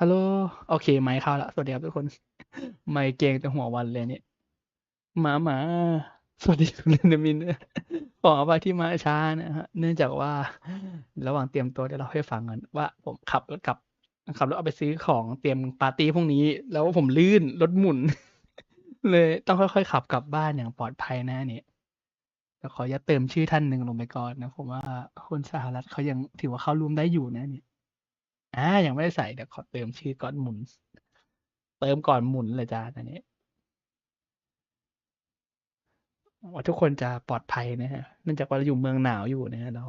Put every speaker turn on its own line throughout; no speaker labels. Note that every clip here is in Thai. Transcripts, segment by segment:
ฮัลโหล โอเค ไมค์เข้าล้วสวัสดีครับทุกคน ไมค์เกรงแต่หัววันเลยเนี่ย หมาหมา สวัสดีคุณเรนมินขออภัยที่มาช้านะฮะ เนื่องจากว่า ระหว่างเตรียมตัวเดี๋ยวเราให้ฟังกันว่า ผมขับรถกลับ ขับรถเอาไปซื้อของเตรียมปาร์ตี้พรุ่งนี้ แล้วผมลื่นรถหมุน เลยต้องค่อยๆขับกลับบ้านอย่างปลอดภัยนะอันนี่เดี๋ยขออนุญาเติมชื่อท่านหนึ่งลงไปก่อนนะผมว่าคุณสหรัฐเขายังถือว่าเข้าร่วมได้อยู่นะเนี่ย อ่ายังไม่ได้ใส่เดี๋ยวขอเติมชื่อก่อนหมุน เติมก่อนหมุนเลยจ้าอันนี้ว่าทุกคนจะปลอดภัยนะฮะเนื่องจากว่าเราอยู่เมืองหนาวอยู่นะฮะเรา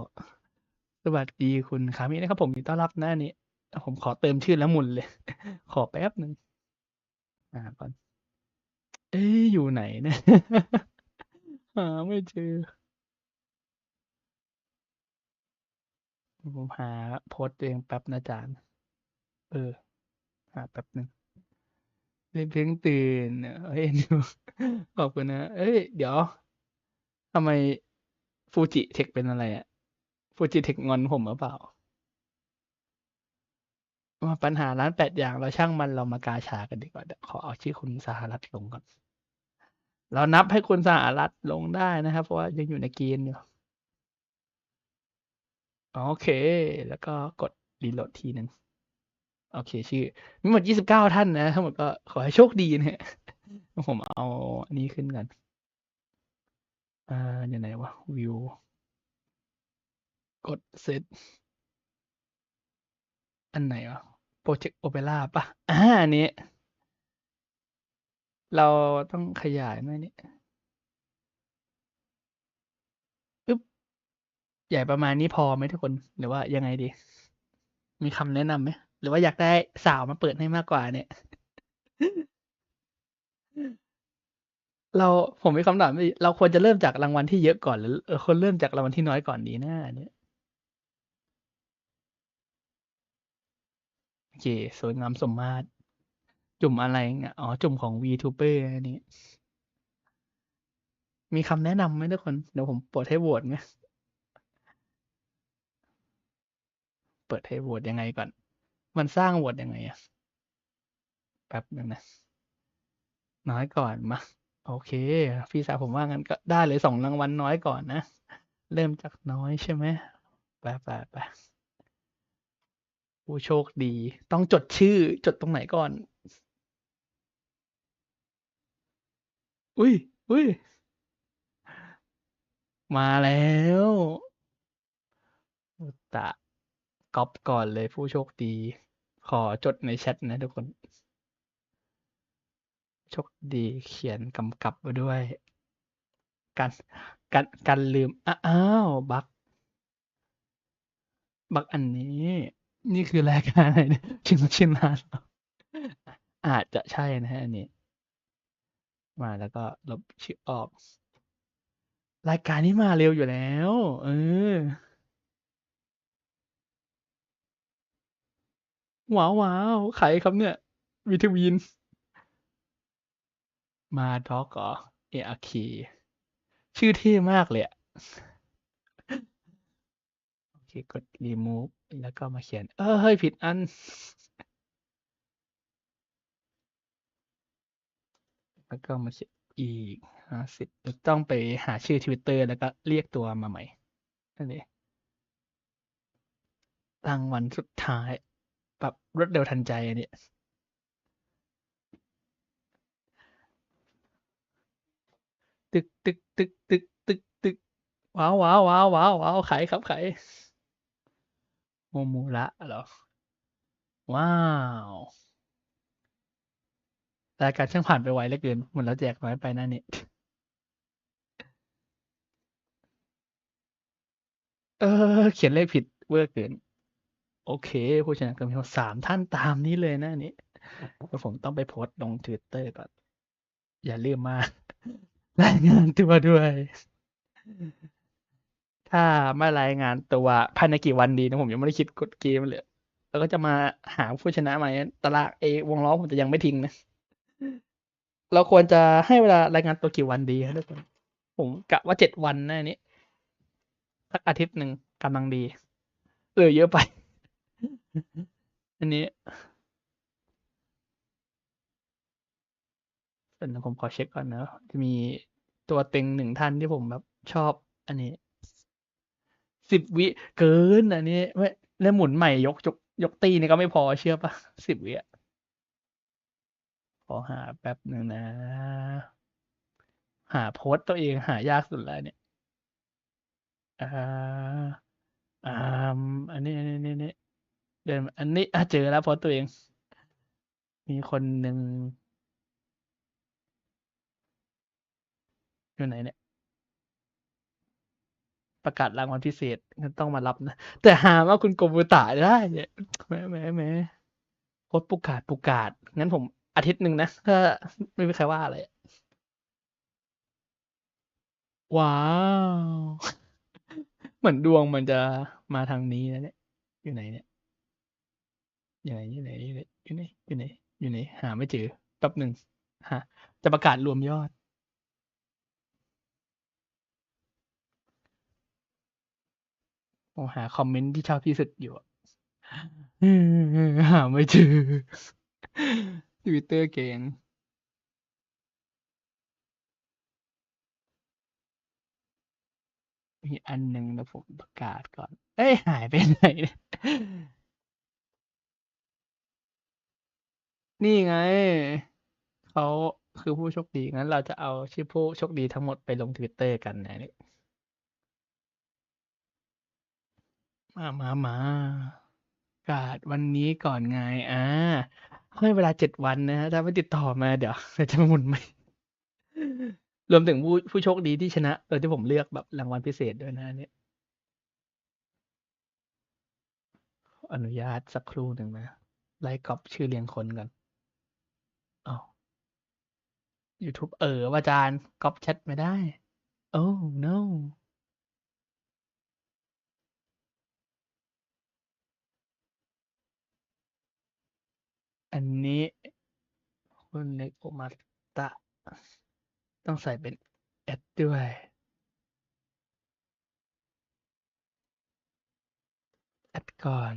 สวัสดีคุณคามินะครับผมยินดีต้อนรับหน้านี้ผมขอเติมชื่อแล้วหมุนเลย ขอแป๊บหนึ่งอ่าก่อน เอ้ยอยู่ไหนเนะหาไม่เจอ ผมหาโพสต์ตัวเองแป๊บนะอาจารย์ เออ หาแป๊บหนึ่งรีบเพิ่งตื่นเฮ้ยดูขอบคุณนะ เอ้ย เดี๋ยวทำไมฟูจิเทคเป็นอะไรอะฟูจิเทคงอนผมหรือเปล่าว่าปัญหาร้านแปดอย่างเราช่างมันเรามากาชากันดีกว่าขอเอาชื่อคุณสหรัฐลงก่อน เรานับให้คุณสหรัฐลงได้นะครับ เพราะว่ายังอยู่ในเกณฑ์อยู่ โอเค แล้วก็กดรีโหลดทีหนึ่งโอเค ชื่อมีหมดยี่สิบเก้าท่านนะ ทั้งหมดก็ขอให้โชคดีนะฮะผมเอาอันนี้ขึ้นกันอ่าอยู่ไหนวะวิว กดเซตอันไหนวะโปรเจกต์โอเปร่าปะอ่าอันนี้ เราต้องขยายไหมเนี่ยปึ๊บ หญ่ประมาณนี้พอไหมทุกคน หรือว่ายังไงดี มีคำแนะนำไหม หรือว่าอยากได้สาวมาเปิดให้มากกว่าเนี่ย เราผมมีคำถามเราควรจะเริ่มจากรางวัลที่เยอะก่อนหรือควรเริ่มจากรางวัลที่น้อยก่อนดีนะอันเนี้ยโอเคสวยงามสมมาตร จุ่มอะไรเงี้ยอ๋อ จุ่มของ VTuber อันนี้มีคำแนะนำไหมทุกคน เดี๋ยวผมปิดให้โหวตไหม เปิดให้โหวตยังไงก่อน มันสร้างโหวตยังไงอะแป๊บหนึ่งนะ น้อยก่อนมา โอเค พี่สาวผมว่างั้นก็ได้เลยสองรางวัลน้อยก่อนนะ เริ่มจากน้อยใช่ไหมไปไปไปผู้โชคดี ต้องจดชื่อจดตรงไหนก่อน อุ้ยอุ้ยมาแล้วอุตะ ก๊อปก่อนเลยผู้โชคดี ขอจดในแชทนะทุกคน โชคดีเขียนกำกับไว้ด้วยกันกันกันลืม อ้าวบัก บักอันนี้ นี่คือรายการอะไรเนี่ยชิมชิมนานเหรออาจจะใช่นะฮะอันนี้ มาแล้วก็ลบชื่อออก รายการนี้มาเร็วอยู่แล้ว เออ ว้าวว้าวใครครับเนี่ย วิทวิน มาด็อกเหรอเออเคชื่อเท่มากเลยอะโอเค กด remove แล้วก็มาเขียน เออเฮ้ย ผิดอัน แล้วก็มาเขียนอีกห้าสิบต้องไปหาชื่อทวิตเตอร์แล้วก็เรียกตัวมาใหม่นั่นเองรางวัลสุดท้าย ปรับรวดเร็วทันใจอันนี้ ตึกตึกตึกตึกตึกตึกว้าวว้าวว้าวว้าวว้าวไขครับไขโมมูระเหรอ ว้าวรายการช่างผ่านไปไวเหลือเกินเหมือนเราแจกน้อยไปนั่นนี่เออ เขียนเลขผิดเวอร์เกิน โอเค ผู้ชนะก็มีสามท่านตามนี้เลยนะอันนี้แล้วผมต้องไปโพสต์ลงทวิตเตอร์ก่อน อย่าลืมมารายงานตัวด้วย ถ้าไม่รายงานตัวภายในกี่วันดีนะผมยังไม่ได้คิดกดเกมเลย แล้วก็จะมาหาผู้ชนะใหม่ตารางเอวงล้อผมจะยังไม่ทิ้งนะ เราควรจะให้เวลารายงานตัวกี่วันดีครับทุกคนผมกะว่าเจ็ดวันนะนนี้สักอาทิตย์หนึ่งกำลังดีเออเยอะไป อันนี้เดี๋ยวผมขอเช็คก่อนนะจะมีตัวเต็งหนึ่งท่านที่ผมแบบชอบ อันนี้สิบวิเกินอันนี้ไม่แล้วหมุนใหม่ยกยกยกตีนี่ก็ไม่พอเชื่อปะสิบวิอะขอหาแป๊บหนึ่งนะ หาโพสตัวเองหายากสุดแล้วเนี่ยอ่าอ่าอันนี้อันนี้อันนี้ เดินอันนี้อะเจอแล้วโพสต์ตัวเอง มีคนหนึ่งอยู่ไหนเนี่ย ประกาศรางวัลพิเศษงั้นต้องมารับนะ แต่หาว่าคุณโกบุตะได้เนี่ยแหมแหมแหมโพสต์ประกาศประกาศ งั้นผมอาทิตย์หนึ่งนะถ้าไม่มีใครว่าอะไร ว้าว เหมือนดวงมันจะมาทางนี้นะเนี่ย อยู่ไหนเนี่ย อยู่ไหนอยู่ไหนอยู่ไหนอยู่ไหนอยู่ไหนอยู่ไหนหาไม่เจอแป๊บหนึ่งฮะจะประกาศรวมยอดผมหาคอมเมนต์ที่ชอบที่สุดอยู่หาไม่เจอทวิตเตอร์เก่งมีอันหนึ่งนะผมประกาศก่อน เอ้ย หายไปไหน นี่ไง เขาคือผู้โชคดี งั้นเราจะเอาชื่อผู้โชคดีทั้งหมดไปลงทวิตเตอร์กันนะนี่มามามาประกาศวันนี้ก่อนไง อ่าให้เวลาเจ็ดวันนะฮะถ้าไม่ติดต่อมาเดี๋ยวเดี๋ยวจะมาหมุนใหม่ รวมถึงผู้ผู้โชคดีที่ชนะโดยที่ผมเลือกแบบรางวัลพิเศษด้วยนะเนี่ยขออนุญาตสักครู่หนึ่งนะไล่กรอบชื่อเรียงคนกัน อ้าว YouTube เอออาจารย์ก๊อปแชทไม่ได้ โอ้ no อันนี้คุณเล็กโอมาตะ ต้องใส่เป็นแอดด้วย แอดก่อน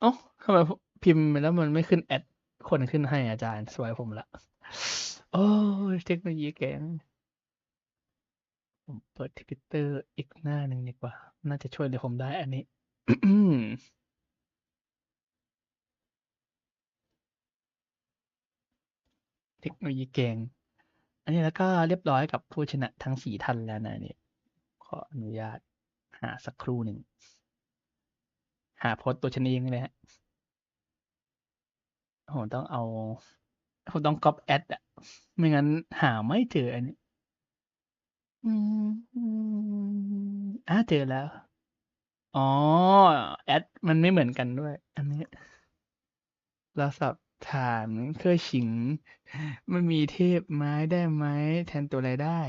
เอ้าทำไมพิมพ์ไปแล้วมันไม่ขึ้นแอดคนขึ้นให้อาจารย์สวยผมละ โอ้เทคโนโลยีเก่งผมเปิดทวิตเตอร์อีกหน้าหนึ่งดีกว่า น่าจะช่วยเหลือผมได้อันนี้เทคโนโลยีเก่งอันนี้แล้วก็เรียบร้อยกับผู้ชนะทั้งสี่ท่านแล้วนะเนี่ยขออนุญาตหาสักครู่หนึ่ง หาโพสต์ตัวชนะเองเลยฮะผมต้องเอา ผมต้องก๊อปแอดอะไม่งั้นหาไม่เจออันนี้อืมอืมอ่าเจอแล้ว อ๋อ แอดมันไม่เหมือนกันด้วย อันนี้เราสอบถามเคยฉิง มันมีเทพไม้ได้ไหมแทนตัวอะไรได้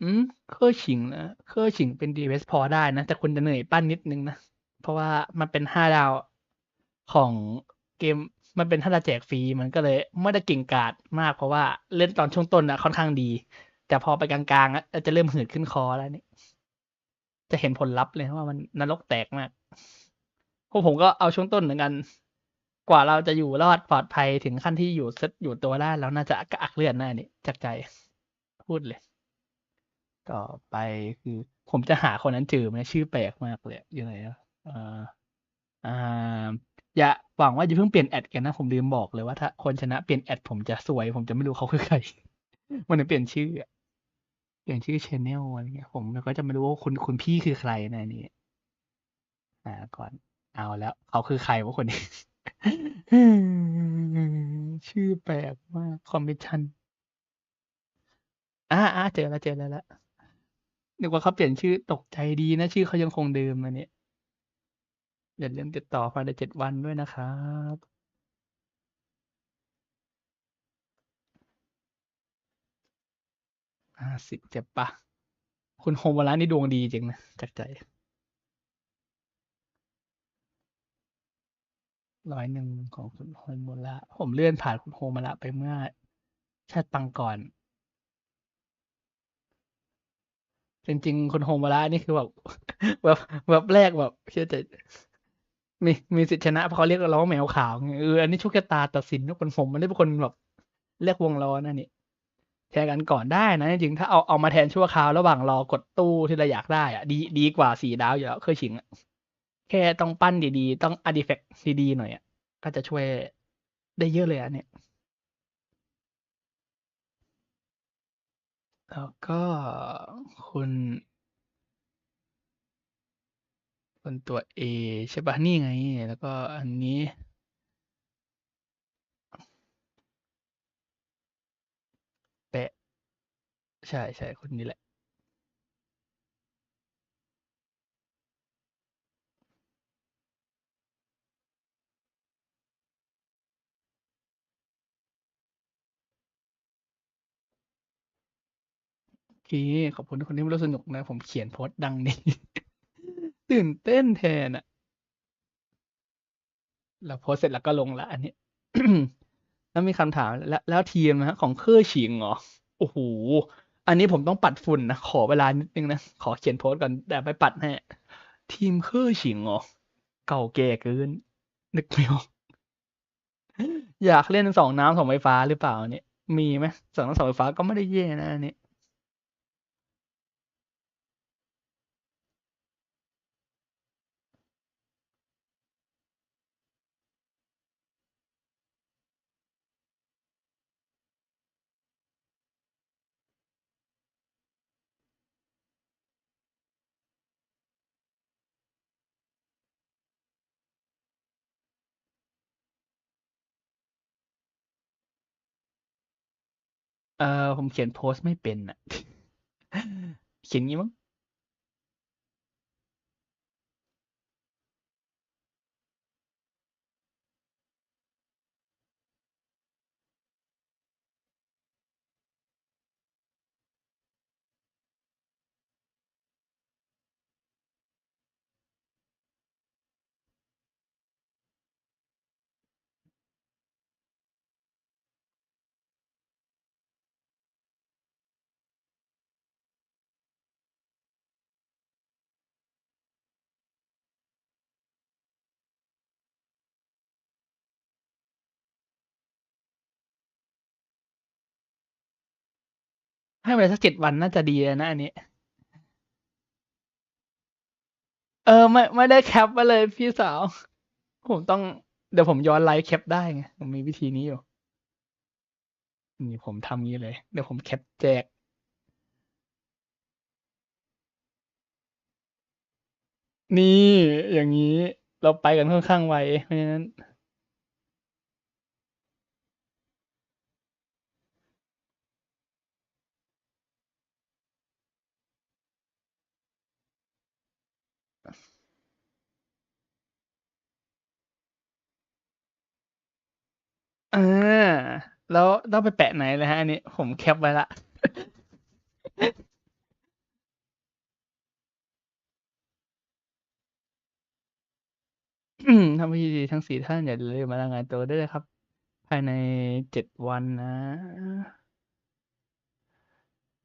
อืม เคยฉิงนะ เคยฉิงเป็นดีเวสพอได้นะ แต่คุณจะเหนื่อยปั้นนิดนึงนะ เพราะว่ามันเป็นห้าดาวของเกมมันเป็นห้าดาวแจกฟรี มันก็เลยไม่ได้เก่งกาจมาก เพราะว่าเล่นตอนช่วงต้นอะค่อนข้างดี แต่พอไปกลางๆอะจะเริ่มหืดขึ้นคอแล้วนี่ จะเห็นผลลัพธ์เลยว่ามันนรกแตกมากพวกผมก็เอาช่วงต้นเหมือนกัน กว่าเราจะอยู่รอดปลอดภัยถึงขั้นที่อยู่เซตอยู่ตัวได้แล้วน่าจะกระอักเลือดหน้านี่จากใจ พูดเลย ต่อไปคือ ผมจะหาคนนั้นเจอไหมชื่อแปลกมากเลยอยู่ไหนอะอ่าอ่าอย่าหวังว่าอย่าเพิ่งเปลี่ยนแอดกันนะ ผมลืมบอกเลยว่าถ้าคนชนะเปลี่ยนแอดผมจะสวย ผมจะไม่รู้เขาคือใคร มันจะเปลี่ยนชื่อเปลี่ยนชื่อชแนลอะไรเงี้ย ผมก็จะไม่รู้ว่าคุณคุณพี่คือใครนะนี่อ่าก่อนเอาแล้วเขาคือใครวะคนนี้ชื่อแปลกมากคอมมิชชั่นอ่าอ่าเจอแล้วเจอแล้วละ นึกว่าเขาเปลี่ยนชื่อตกใจดีนะ ชื่อเขายังคงเดิมอันนี้อย่าลืมติดต่อภายในเจ็ดวันด้วยนะครับห้าสิบเจ็บปะคุณโฮมวาระนี่ดวงดีจริงนะจากใจร้อยหนึ่งของคุณโฮมวาระผมเลื่อนผ่านคุณโฮมวาระไปเมื่อชาติปังก่อน จริงๆคุณโฮมาระนี่คือแบบแบบแบบแรกแบบเชื่อใจมีมีสิทธิชนะเพราะเขาเรียกเราว่าแมวขาวไงเอออันนี้ชคชะตาตัดสินว่าคนผมมันได้เป็นคนแบบเรียกวงล้อนะนี่แทนกันก่อนได้นะจริงถ้าเอาเอามาแทนชั่วคราวระหว่างรอกดตู้ที่เราอยากได้อะดีดีกว่าสีดาวอยู่แล้วเคยชิงอะแค่ต้องปั้นดีๆ ต้องอาร์ติแฟกต์ดีๆหน่อยอะก็จะช่วยได้เยอะเลยอะเนี่ย แล้วก็คุณ คนตัว A ใช่ปะนี่ไง แล้วก็อันนี้ แปะ ใช่ใช่คนนี้แหละ เคขอบคุณทุกคนที่มาร่วมสนุกนะ ผมเขียนโพสต์ดังนี้ ตื่นเต้นแทนอะแล้วโพสต์เสร็จแล้วก็ลงละอันนี้ แล้วมีคำถามแล้วแล้วทีมนะฮะของเครือฉิงเหรอ โอ้โห อันนี้ผมต้องปัดฝุ่นนะ ขอเวลานิดนึงนะ ขอเขียนโพสต์ก่อนแต่ไปปัดให้ทีมเครือฉิงเหรอ เก่าแก่เกิน นึกไม่ออกอยากเล่นสองน้ำสองไฟฟ้าหรือเปล่าเนี่ยมีไหมสองน้ำสองไฟฟ้าก็ไม่ได้แย่นะอันนี้ เออผมเขียนโพสต์ไม่เป็นอะเขียนงี้มั้ง ให้เวลาสักเจ็ดวันน่าจะดีเลยนะอันนี้ เออ ไม่ไม่ได้แคปมาเลยพี่สาว ผมต้องเดี๋ยวผมย้อนไลฟ์แคปได้ไงผมมีวิธีนี้อยู่ นี่ผมทำงี้เลย เดี๋ยวผมแคปแจก นี่อย่างนี้เราไปกันค่อนข้างไวเพราะฉะนั้น อ่าแล้วต้องไปแปะไหนเลยฮะอันนี้ผมแคปไว้ละ อืมทำพิธีทั้งสี่ท่านอย่าลืมมารายงานตัวด้วยนะครับ ภายในเจ็ดวันนะ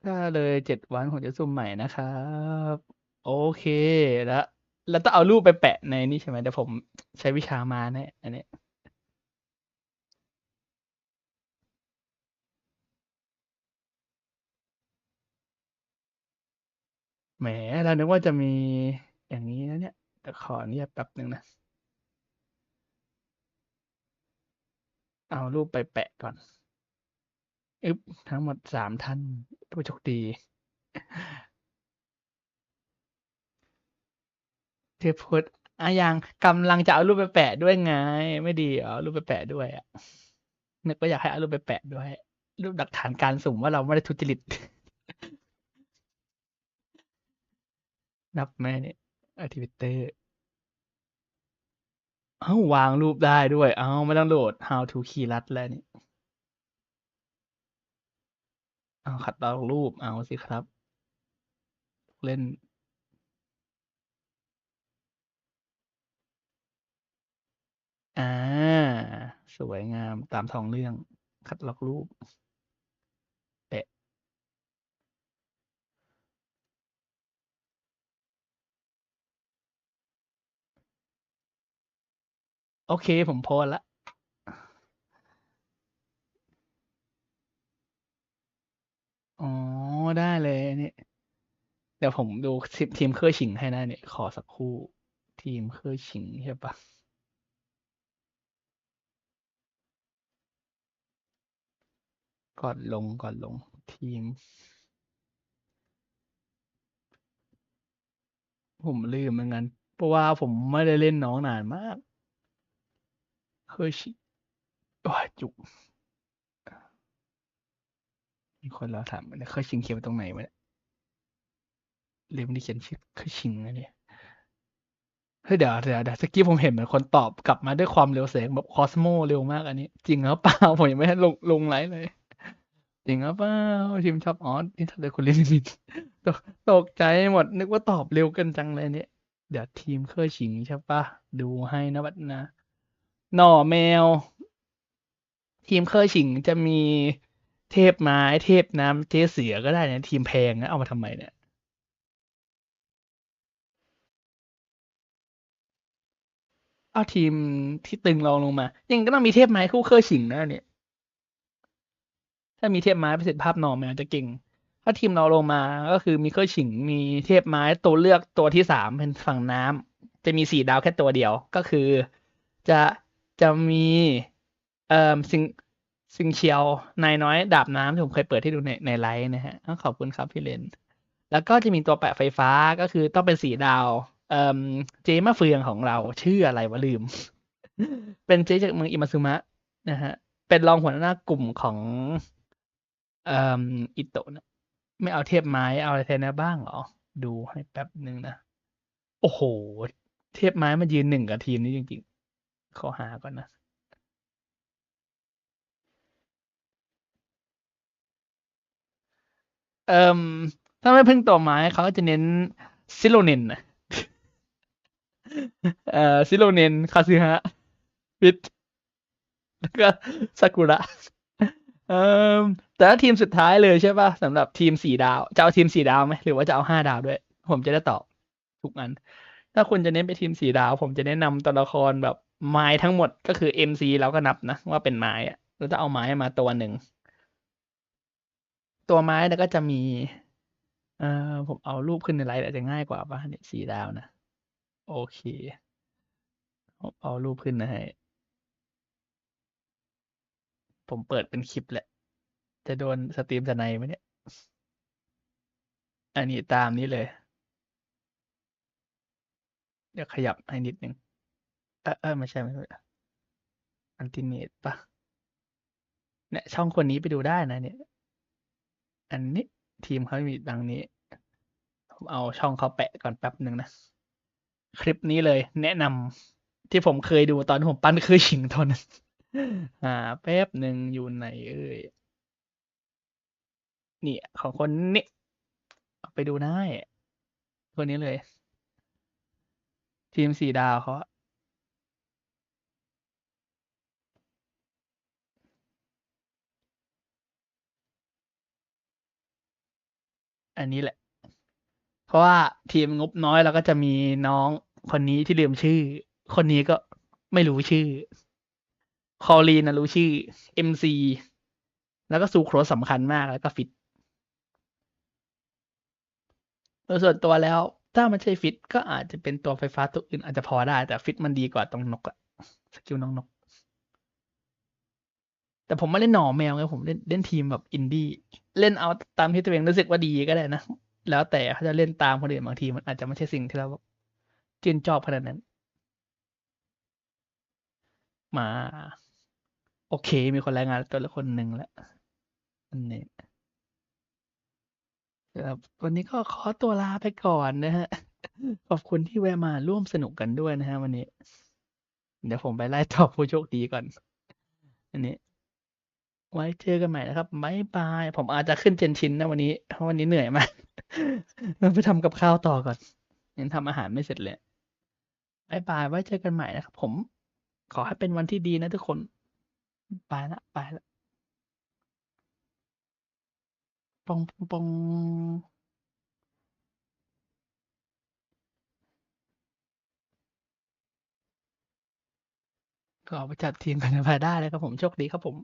ถ้าเลยเจ็ดวันผมจะซุ่มใหม่นะครับ โอเคแล้วแล้วต้องเอารูปไปแปะในนี่ใช่ไหมเดี๋ยวผมใช้วิชามาแน่อันนี้ แหมเรานึกว่าจะมีอย่างนี้นะเนี่ยแต่ขออนุญาตแป๊บหนึ่งนะ เอารูปไปแปะก่อนอึ๊บทั้งหมดสามท่านผู้โชคดีเทพพุทธอะยังกำลังจะเอารูปไปแปะด้วยไง ไม่ดีเหรอเอารูปไปแปะด้วยอะนึกว่าอยากให้เอารูปไปแปะด้วย รูปหลักฐานการสุ่มว่าเราไม่ได้ทุจริต นับไหมเนี่ยอทิวิเตอร์เอ้าวางรูปได้ด้วย เอ้าไม่ต้องโหลด how to key รัดแล้วนี่เอาขัดลอกรูปเอาสิครับ เล่น อ่า สวยงามตามท้องเรื่อง คัดลอกรูป โอเค ผมโพสละ อ๋อ ได้เลยอันนี้เดี๋ยวผมดูทีมทีมเคอชิงให้นะเนี่ย ขอสักครู่ ทีมเคอร์ชิงใช่ปะก่อนลงก่อนลงทีม ผมลืมเหมือนกันเพราะว่าผมไม่ได้เล่นน้องนานมาก เคอร์ชิโอ้ยจุก มีคนเราถามว่าเคอร์ชิงเขียนไว้ตรงไหนวะเนี่ยเรนดี้เขียนชื่อเคอร์ชิงนะเนี่ยเฮ้ยเดี๋ยวเดี๋ยวเดี๋ยวสกี้ผมเห็นเหมือนคนตอบกลับมาด้วยความเร็วแสงแบบคอสโมเร็วมากอันนี้ จริงหรือเปล่า ผมยังไม่ได้ลงลงไลฟ์เลย จริงหรือเปล่าทีมชอบอ๋อนี่ทำเลยคุณลินมินตกตกใจหมดนึกว่าตอบเร็วกันจังเลยเนี่ย เดี๋ยวทีมเคอร์ชิงใช่ปะดูให้นะบัดนะ หน่อแมว ทีมเคอร์ชิงจะมีเทพไม้เทพน้ำเจ๊เสือก็ได้เนี่ยทีมแพงนะเอามาทำไมเนี่ยเอาทีมที่ตึงรองลงมา ยังก็ต้องมีเทพไม้คู่เคอร์ชิงนะเนี่ย ถ้ามีเทพไม้ประสิทธิภาพหน่อแมวจะเก่ง ถ้าทีมเราลงมาก็คือมีเคอร์ชิง มีเทพไม้ตัวเลือกตัวที่สามเป็นฝั่งน้ำจะมีสี่ดาวแค่ตัวเดียวก็คือ จะ จะมีเอ่อซิงซิงเชียวนายน้อยดาบน้ำที่ผมเคยเปิดให้ดูในในไลฟ์นะฮะอ้าวขอบคุณครับพี่เลน แล้วก็จะมีตัวแปะไฟฟ้าก็คือต้องเป็นสีดาว เอ่อเจมะเฟืองของเราชื่ออะไรวะลืม เป็นเจจากเมืองอิมาซึมะนะฮะ เป็นรองหัวหน้ากลุ่มของเอ่ออิโตะนะไม่เอาเทพไม้เอาอะไรแทนได้บ้างเหรอ ดูให้แป๊บหนึ่งนะ โอ้โห เทพไม้มายืนหนึ่งกับทีมนี้จริงๆ ขอหาก่อนนะ เอ่มถ้าไม่พึ่งตัวไม้เขาจะเน้นซิโลเนนนะเอ่อซิโลเนนคาซึฮะฟิตแล้วก็ซากุระเอ่อแต่ถ้าทีมสุดท้ายเลยใช่ป่ะสำหรับทีมสี่ดาว จะเอาทีมสี่ดาวไหมหรือว่าจะเอาห้าดาวด้วย ผมจะได้ตอบทุกอัน ถ้าคุณจะเน้นไปทีมสี่ดาว ผมจะแนะนำตัวละครแบบ ไม้ทั้งหมดก็คือ MC เราก็นับนะว่าเป็นไม้อะเราจะเอาไม้มาตัวหนึ่ง ตัวไม้แล้วก็จะมี เอ่อผมเอารูปขึ้นในไลน์อาจจะง่ายกว่าป่ะเนี่ยสีดาวนะ โอเคผมเอารูปขึ้นนะให้ผมเปิดเป็นคลิปแหละ จะโดนสตรีมสไนไหมเนี่ย อันนี้ตามนี้เลย เดี๋ยวขยับให้นิดนึง เออเออไม่ใช่ไม่ใช่อันติเมตปะเนี่ย ช่องคนนี้ไปดูได้นะ เนี่ย อันนี้ทีมเขามีดังนี้ ผมเอาช่องเขาแปะก่อนแป๊บหนึ่งนะ คลิปนี้เลย แนะนำที่ผมเคยดูตอนผมปั้นคือชิงตอนนั้นหาแป๊บหนึ่งอยู่ไหนเอ่ยนี่ของคนนี้เอาไปดูได้คนนี้เลย ทีมสี่ดาวเขา อันนี้แหละ เพราะว่าทีมงบน้อยเราก็จะมีน้องคนนี้ที่ลืมชื่อ คนนี้ก็ไม่รู้ชื่อ คอลีนนะรู้ชื่อ MC แล้วก็ซูโครสสำคัญมากแล้วก็ฟิตโดยส่วนตัวแล้ว ถ้ามันใช่ฟิตก็อาจจะเป็นตัวไฟฟ้าตัวอื่นอาจจะพอได้ แต่ฟิตมันดีกว่าตรงนกอะสกิลน้องนก แต่ผมไม่เล่นหน่อแมวไงผมเล่นเล่นทีมแบบอินดี้เล่นเอาตามที่ตัวเองรู้สึกว่าดีก็ได้นะ แล้วแต่เขาจะเล่นตามคนอื่นบางทีมันอาจจะไม่ใช่สิ่งที่เราชื่นชอบขนาดนั้น มา โอเค มีคนรายงานตัวละคนหนึ่งแล้วอันนี้ครับวันนี้ก็ขอตัวลาไปก่อนนะฮะ ขอบคุณที่แวะมาร่วมสนุกกันด้วยนะฮะวันนี้ เดี๋ยวผมไปไล่ตอบผู้โชคดีก่อน อันนี้ ไว้เจอกันใหม่นะครับบายบาย ผมอาจจะขึ้นเจนชินนะวันนี้ เพราะวันนี้เหนื่อยมากเราไปทำกับข้าวต่อก่อนยังทำอาหารไม่เสร็จเลยบายบาย ไว้เจอกันใหม่นะครับผม ขอให้เป็นวันที่ดีนะทุกคน ไปละไปละปองปองปองขอไปจัดทีมกันไปได้เลยครับผม โชคดีครับผม